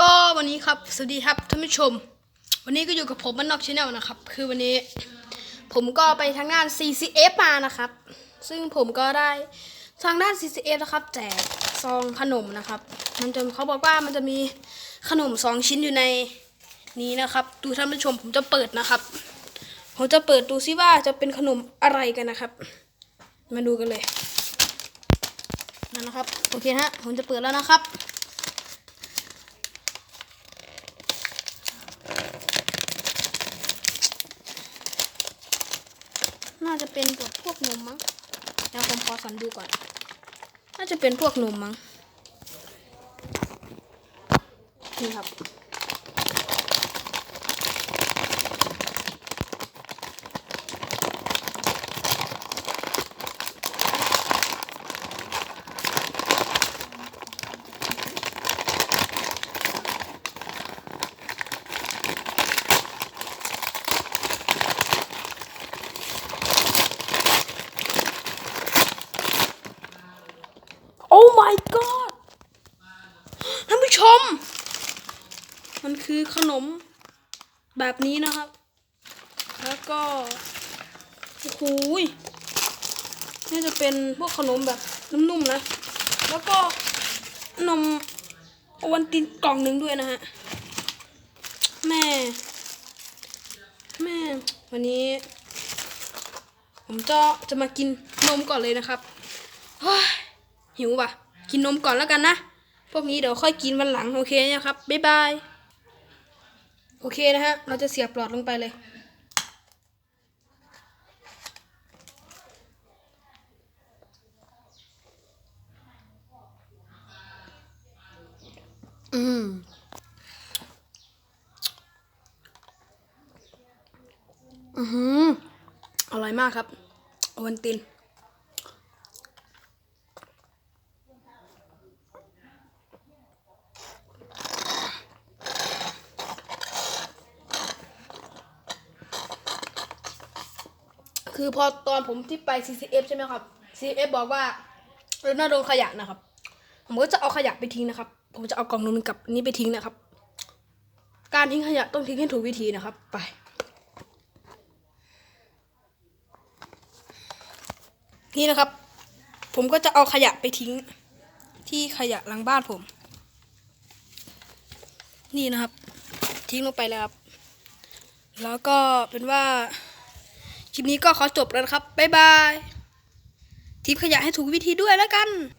ก็วันนี้ครับ สวัสดีครับท่านผู้ชม วันนี้ก็อยู่กับผมมันนอกชแนลนะครับ คือวันนี้ ผมก็ไปทางด้าน CCF มานะครับ ซึ่งผมก็ได้ทางด้าน CCF นะครับ แจกซองขนมนะครับ มันจะเขาบอกว่ามันจะมีขนมสองชิ้นอยู่ในนี้นะครับ ดูท่านผู้ชมผมจะเปิดนะครับ ผมจะเปิดดูซิว่าจะเป็นขนมอะไรกันนะครับ มาดูกันเลยนั่นนะครับ โอเคฮะ ผมจะเปิดแล้วนะครับ น่าจะ เป็นพวกพวกนมมั้งเดี๋ยวผมขอสันดูก่อน น่าจะเป็นพวกนมมั้ง นี่ครับ โอ้ my god ท่านผู้ชม มันคือขนมแบบนี้นะครับ แล้วก็ โอ้โหยน่าจะเป็นพวกขนมแบบนุ่มๆนะ แล้วก็นมโอวันตินกล่องหนึ่งด้วยนะฮะ แม่ แม่ วันนี้ ผมจะจะมากินนมก่อนเลยนะครับเฮ้ย หิวป่ะกินนมก่อนแล้วกันนะ พวกนี้เดี๋ยวค่อยกินวันหลังโอเคนะครับ บ๊ายบาย โอเคนะฮะ เราจะเสียบหลอดลงไปเลย อืมอือหืออร่อยมากครับ โอวันติน คือพอตอนผมที่ไป CCF ใช่ไหมครับ CCF บอกว่าเราหน้าโดนขยะนะครับ ผมก็จะเอาขยะไปทิ้งนะครับ ผมจะเอากล่องนมกับอันนี้ไปทิ้งนะครับ การทิ้งขยะต้องทิ้งให้ถูกวิธีนะครับ ไปนี่นะครับ ผมก็จะเอาขยะไปทิ้ง ที่ขยะหลังบ้านผม นี่นะครับ ทิ้งลงไปแล้วครับ แล้วก็เป็นว่า คลิปนี้ก็ขอจบแล้วนะครับ บ๊ายบายทิ้งขยะให้ถูกวิธีด้วยแล้วกัน